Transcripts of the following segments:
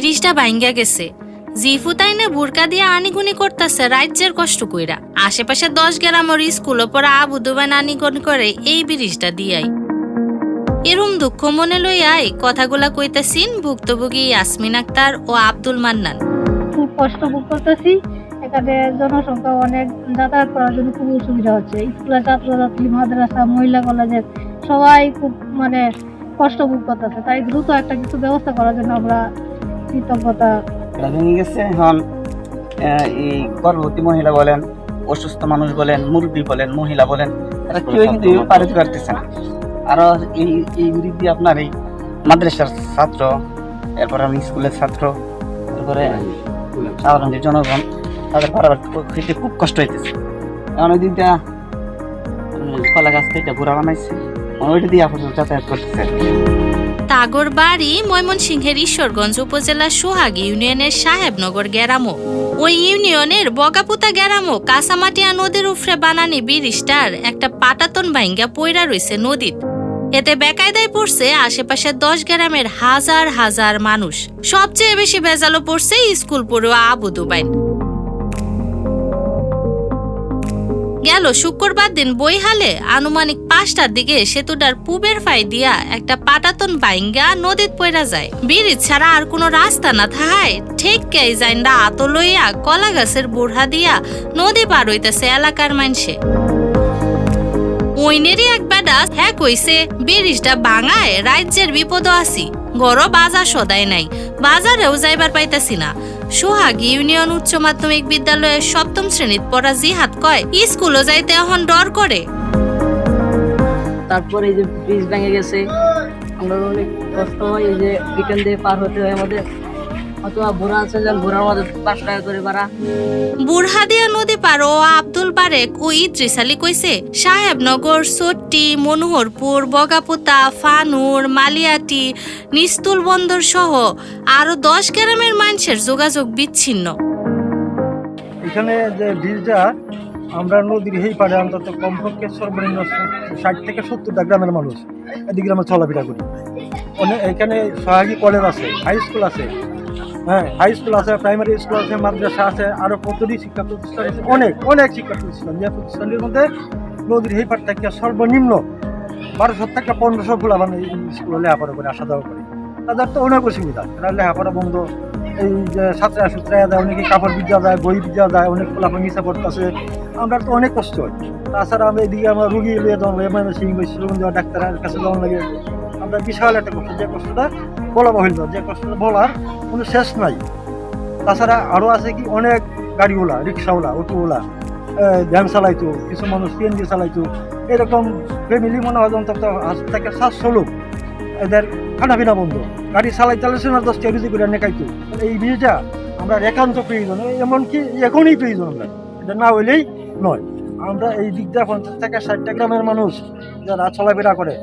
ব্রিজটা ভাঙ্গা গেছে। জিফু তাইনে বুরকা দিয়ে আনিগুনি করতেছে রাজ্যের কষ্ট কইরা। আশেপাশে দশ গ্রামের স্কুল পরে আবু দুবান আনিগুনি করে এই ব্রিজটা দিয়াই। এরম দুঃখ মনে লইয়াই কথাগুলা কইতাছিন ভুক্তভোগী ইয়াসমিন আক্তার ও আব্দুল মান্নান। খুব কষ্ট ভোগ করতেছি। এখানে জনসংখ্যা অনেক, যাতায়াত করার জন্য খুব অসুবিধা হচ্ছে। স্কুলের ছাত্রছাত্রী, মাদ্রাসা, মহিলা কলেজের সবাই খুব মানে কষ্ট ভোগ করতেছে। তাই দ্রুত একটা কিছু ব্যবস্থা করার জন্য আমরা কৃতজ্ঞতা এটা ভেঙে গেছে। এখন এই গর্ভবতী মহিলা বলেন অসুস্থ মানুষ বলেন মুরব্বী বলেন মহিলা বলেন এরা কেউ কিন্তু পার হতে পারতেছে না। আরও এই এই বৃদ্ধি আপনার এই মাদ্রাসার ছাত্র এরপর আমি স্কুলের ছাত্র তারপরে সাধারণ যে জনগণ তাদের বারবার খেতে খুব কষ্ট হইতেছে। এখন ওই দিকটা কলা গাছ কেটে বুড়া বানাইছে। ওইটা দিয়ে আপনার যাতায়াত করতেছে। তাগর বাড়ি ময়মনসিংহের ঈশ্বরগঞ্জ উপজেলার সোহাগী ইউনিয়নের সাহেবনগর গ্যারামো ওই ইউনিয়নের বগাপুতা গ্যারামো কাঁচামাটিয়া নদীর উফরে বানানি ব্রিজটার একটা পাটাতন ভাঙ্গা পইরা রইছে নদীত। এতে বেকায়দায় পড়ছে আশেপাশের দশ গ্রামের হাজার হাজার মানুষ। সবচেয়ে বেশি ভেজালো পড়ছে স্কুল পড়ুয়া আবু দুবাইন। গেল শুক্রবার দিন বইহালে আনুমানিক পাঁচটার দিকে সেতুটার পুবের ফাই দিয়া একটা পাটাতন বাইঙ্গা নদীত পয়রা যায়। ব্রিজ ছাড়া আর কোনো রাস্তা না থাহায়। ঠেককেই যাইন্ডা আত লইয়া কলা গাছের বুড়া দিয়া নদী পার হইতেছে এলাকার মানসে। ওইনেরই এক বেডা হ্যাঁ কইছে ব্রিজটা ভাঙায় রাজ্যের বিপদ আছি গড় বাজার সদাই নাই। বাজারেও যাইবার পাইতাছি না। সোহাগ ইউনিয়ন উচ্চ মাধ্যমিক বিদ্যালয়ের সপ্তম শ্রেণীত পড়া জিহাদ কয়, স্কুলও যাইতে এখন ডর করে। তারপরে এই যে ব্রিজ ভেঙে গেছে, আমরা অনেক কষ্ট হয় এই যে বিকেল দিয়ে পার হতে হয় আমাদের। অথবা আছে মধ্যে টাকা করে বুরহাদিয়া নদী পার ও আব্দুল বারেক ও ইদ্রিস আলী কইছে সাহেবনগর সোট্টি মনোহরপুর বগাপুতা ফানুর মালিয়াটি নিস্তুল বন্দর সহ আরও দশ গ্রামের মানুষের যোগাযোগ বিচ্ছিন্ন। এখানে যে ব্রিজটা আমরা নদীর এই পাড়ে অন্তত কমপক্ষে সর্বনিম্ন ষাট থেকে সত্তরটা গ্রামের মানুষ এদিকে আমরা চলাফেরা করি। এখানে সহায়ী কলেজ আছে হাই স্কুল আছে। হ্যাঁ হাই স্কুল আছে প্রাইমারি স্কুল আছে, মাদ্রাসা আছে আরও কতটি শিক্ষা প্রতিষ্ঠান আছে? অনেক অনেক শিক্ষা প্রতিষ্ঠান। যে প্রতিষ্ঠানের মধ্যে নদীর পাড় থেকে সর্বনিম্ন বারোশো থেকে পনেরোশো ফুলা মানে স্কুলে লেখাপড়া করে আসা যাওয়া করে। তাদের তো অনেক অসুবিধা। এরা লেখাপড়া বন্ধ, এই যে সাঁতরা সুতরা যায় অনেকে কাপড় বিদ্যা দেয়, বই বিদ্যা দেয়, অনেক ফলাফল নিচে পড়তেছে। আমরা তো অনেক কষ্ট হয়। তাছাড়া আমি এদিকে আমার রুগী লিয়ে যাওয়া লাগে মানে সিং যাওয়া ডাক্তারের কাছে যাওয়া লাগে। আমরা বিশাল একটা কষ্ট, যে কষ্টটা বলা বাহিল যে কষ্টটা বলার কোনো শেষ নাই। তাছাড়া আরও আছে কি, অনেক গাড়িওয়ালা, রিক্সাওয়ালা, অটোওয়ালা ভ্যান চালাইতো, কিছু মানুষ সিএনজি চালাইতো। এরকম ফ্যামিলি মনে হয় অন্তত থেকে সাতশো লোক এদের খানা পিনা বন্ধ। গাড়ি চালাই চালাইছে না দশটা রুজি করে নেকাইতো। এই বিয়েটা আমরা একান্ত প্রয়োজন, এমনকি এখনই প্রয়োজন আমরা। এটা না হইলেই নয়। আমরা এই দিকটা পঞ্চাশ থেকে ষাটটা গ্রামের মানুষ যারা চলাফেরা করে,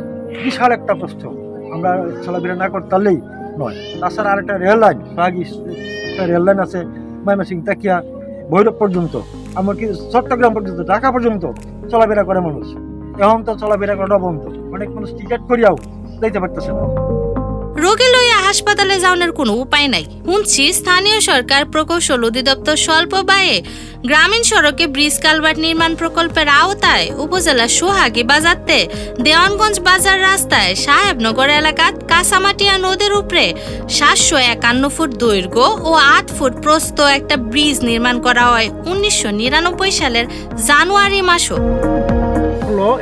বিশাল একটা প্রশ্ন। আমরা চলাফেরা না করতে নয়। তাছাড়া আরেকটা রেল লাইন সোহাগী একটা রেল লাইন আছে ময়মনসিং তাকিয়া, ভৈরব পর্যন্ত আমার কি চট্টগ্রাম পর্যন্ত, ঢাকা পর্যন্ত চলাফেরা করে মানুষ। এখন তো চলাফেরা করাটা বন্ধ। অনেক মানুষ টিকিট করিয়াও যাইতে পারতেছে না। রোগী লইয়া হাসপাতালে যাওয়ার কোনো উপায় নাই। শুনছি স্থানীয় সরকার প্রকৌশল অধিদপ্তর স্বল্প ব্যয়ে গ্রামীণ সড়কে ব্রিজ কালভার্ট নির্মাণ প্রকল্পের আওতায় উপজেলা সোহাগী বাজারতে দেওয়ানগঞ্জ বাজার রাস্তায় সাহেবনগর এলাকাত কাসামাটিয়া নদীর উপরে সাতশো একান্ন ফুট দৈর্ঘ্য ও আট ফুট প্রস্থ একটা ব্রিজ নির্মাণ করা হয় উনিশশো নিরানব্বই সালের জানুয়ারি মাসও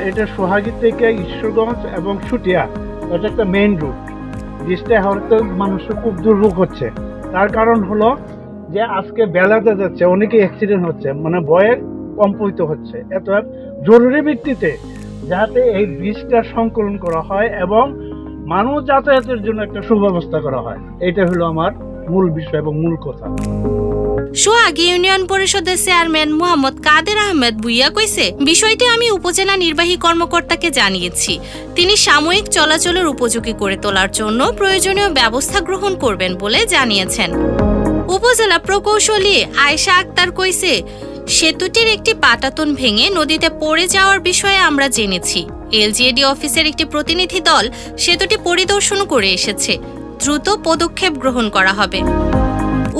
এটা সোহাগী থেকে ঈশ্বরগঞ্জ এবং সুটিয়া, এটা একটা মেইন রুট ব্রিজটা হওয়াতে মানুষের খুব দুর্ভোগ হচ্ছে। তার কারণ হলো যে আজকে বেলাতে যাচ্ছে, অনেকে অ্যাক্সিডেন্ট হচ্ছে মানে ভয়ে কম্পিত হচ্ছে। এত জরুরি ভিত্তিতে যাতে এই বীজটা সংকলন করা হয় এবং মানুষ যাতায়াতের জন্য একটা সুব্যবস্থা করা হয়। এটা হলো আমার মূল বিষয় এবং মূল কথা। সোহাগ ইউনিয়ন পরিষদের চেয়ারম্যান মোহাম্মদ কাদের আহমেদ বুইয়া কইছে, বিষয়টি আমি উপজেলা নির্বাহী কর্মকর্তাকে জানিয়েছি। তিনি সাময়িক চলাচলের উপযোগী করে তোলার জন্য প্রয়োজনীয় ব্যবস্থা গ্রহণ করবেন বলে জানিয়েছেন। উপজেলা প্রকৌশলী আয়শা আক্তার কইছে সেতুটির একটি পাটাতন ভেঙে নদীতে পড়ে যাওয়ার বিষয়ে আমরা জেনেছি। এলজিএডি অফিসের একটি প্রতিনিধি দল সেতুটি পরিদর্শন করে এসেছে। দ্রুত পদক্ষেপ গ্রহণ করা হবে।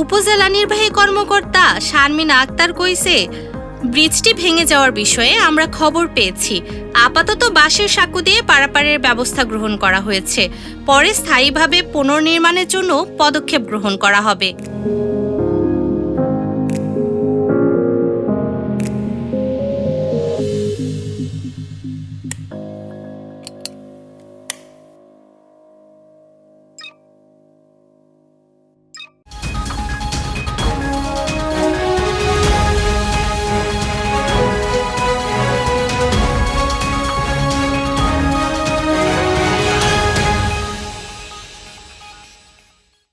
উপজেলা নির্বাহী কর্মকর্তা শারমিনা আক্তার কইছে, ব্রিজটি ভেঙে যাওয়ার বিষয়ে আমরা খবর পেয়েছি। আপাতত বাঁশের সাঁকু দিয়ে পারাপারের ব্যবস্থা গ্রহণ করা হয়েছে। পরে স্থায়ীভাবে পুনর্নির্মাণের জন্য পদক্ষেপ গ্রহণ করা হবে।